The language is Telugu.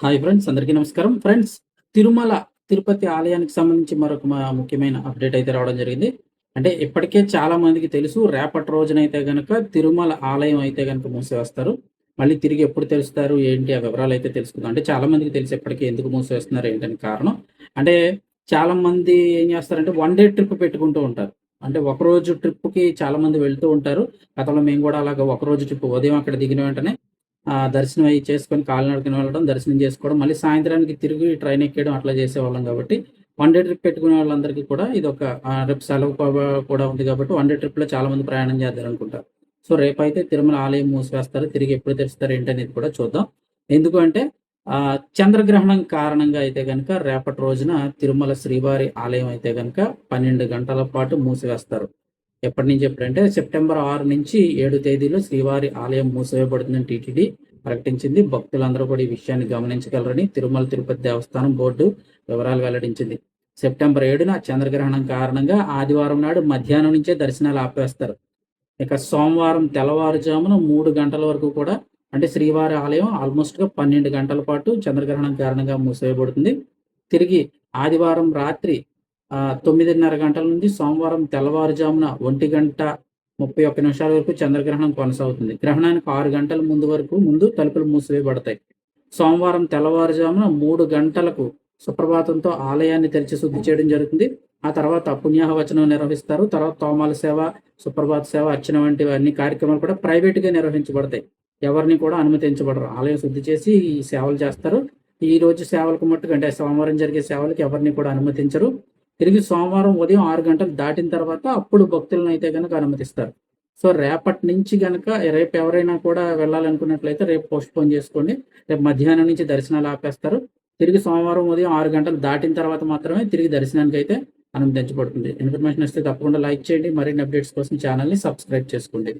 హాయ్ ఫ్రెండ్స్ అందరికీ నమస్కారం. ఫ్రెండ్స్ తిరుమల తిరుపతి ఆలయానికి సంబంధించి మరొక ముఖ్యమైన అప్డేట్ అయితే రావడం జరిగింది. అంటే ఇప్పటికే చాలా మందికి తెలుసు రేపటి రోజునైతే గనక తిరుమల ఆలయం అయితే కనుక మూసివేస్తారు మళ్ళీ తిరిగి ఎప్పుడు తెలుస్తారు ఏంటి ఆ వివరాలు అయితే తెలుసుకుందాం. అంటే చాలా మందికి తెలిసి ఇప్పటికే ఎందుకు మూసివేస్తున్నారు ఏంటని కారణం. అంటే చాలా మంది ఏం చేస్తారంటే వన్ డే ట్రిప్ పెట్టుకుంటూ ఉంటారు. అంటే ఒక రోజు చాలా మంది వెళ్తూ ఉంటారు. గతంలో మేము కూడా అలాగ ఒక రోజు ట్రిప్ ఉదయం అక్కడ దిగిన వెంటనే దర్శనం అయ్యి చేసుకొని కాలినడకన వెళ్ళడం దర్శనం చేసుకోవడం మళ్ళీ సాయంత్రానికి తిరిగి ట్రైన్ ఎక్కడం అట్లా చేసేవాళ్ళం కాబట్టి వన్ డే ట్రిప్ పెట్టుకునే వాళ్ళందరికీ కూడా ఇది ఒక రేపు సెలవు కూడా ఉంది కాబట్టి వన్ డే ట్రిప్లో చాలా మంది ప్రయాణం చేద్దారు అనుకుంటారు సో రేపు అయితే తిరుమల ఆలయం మూసివేస్తారు తిరిగి ఎప్పుడు తెరుస్తారు ఏంటనేది కూడా చూద్దాం. ఎందుకు అంటే చంద్రగ్రహణం కారణంగా అయితే కనుక రేపటి రోజున తిరుమల శ్రీవారి ఆలయం అయితే కనుక పన్నెండు గంటల పాటు మూసివేస్తారు. ఎప్పటి నుంచి ఎప్పుడంటే సెప్టెంబర్ ఆరు నుంచి ఏడు తేదీలో శ్రీవారి ఆలయం మూసివేయబడుతుందని టీటీడీ ప్రకటించింది. భక్తులందరూ కూడా ఈ విషయాన్ని గమనించగలరని తిరుమల తిరుపతి దేవస్థానం బోర్డు వివరాలు వెల్లడించింది. సెప్టెంబర్ ఏడున చంద్రగ్రహణం కారణంగా ఆదివారం నాడు మధ్యాహ్నం నుంచే దర్శనాలు ఆపేస్తారు. ఇక సోమవారం తెల్లవారుజామున మూడు గంటల వరకు కూడా అంటే శ్రీవారి ఆలయం ఆల్మోస్ట్గా పన్నెండు గంటల పాటు చంద్రగ్రహణం కారణంగా మూసివేయబడుతుంది. తిరిగి ఆదివారం రాత్రి తొమ్మిదిన్నర గంటల నుండి సోమవారం తెల్లవారుజామున ఒంటి గంట ముప్పై ఒక్క నిమిషాల వరకు చంద్రగ్రహణం కొనసాగుతుంది. గ్రహణానికి ఆరు గంటల ముందు వరకు ముందు తలుపులు మూసివేయబడతాయి. సోమవారం తెల్లవారుజామున మూడు గంటలకు సుప్రభాతంతో ఆలయాన్ని తెరిచి శుద్ధి చేయడం జరుగుతుంది. ఆ తర్వాత పుణ్యాహ వచనం నిర్వహిస్తారు. తర్వాత తోమాల సేవ సుప్రభాత సేవ అర్చన వంటి అన్ని కార్యక్రమాలు కూడా ప్రైవేట్గా నిర్వహించబడతాయి. ఎవరిని కూడా అనుమతించబడరు. ఆలయం శుద్ధి చేసి ఈ సేవలు చేస్తారు. ఈ రోజు సేవలకు మట్టుకు అంటే సోమవారం జరిగే సేవలకు ఎవరిని కూడా అనుమతించరు. తిరిగి సోమవారం ఉదయం ఆరు గంటలు దాటిన తర్వాత అప్పుడు భక్తులను అయితే కనుక అనుమతిస్తారు. సో రేపటి నుంచి కనుక రేపు ఎవరైనా కూడా వెళ్ళాలనుకున్నట్లయితే రేపు పోస్ట్ పోన్ చేసుకోండి. రేపు మధ్యాహ్నం నుంచి దర్శనాలు ఆపేస్తారు. తిరిగి సోమవారం ఉదయం ఆరు గంటలు దాటిన తర్వాత మాత్రమే తిరిగి దర్శనానికి అయితే అనుమతించబడుతుంది. ఇన్ఫర్మేషన్ వస్తే తప్పకుండా లైక్ చేయండి. మరిన్ని అప్డేట్స్ కోసం ఛానల్ని సబ్స్క్రైబ్ చేసుకోండి.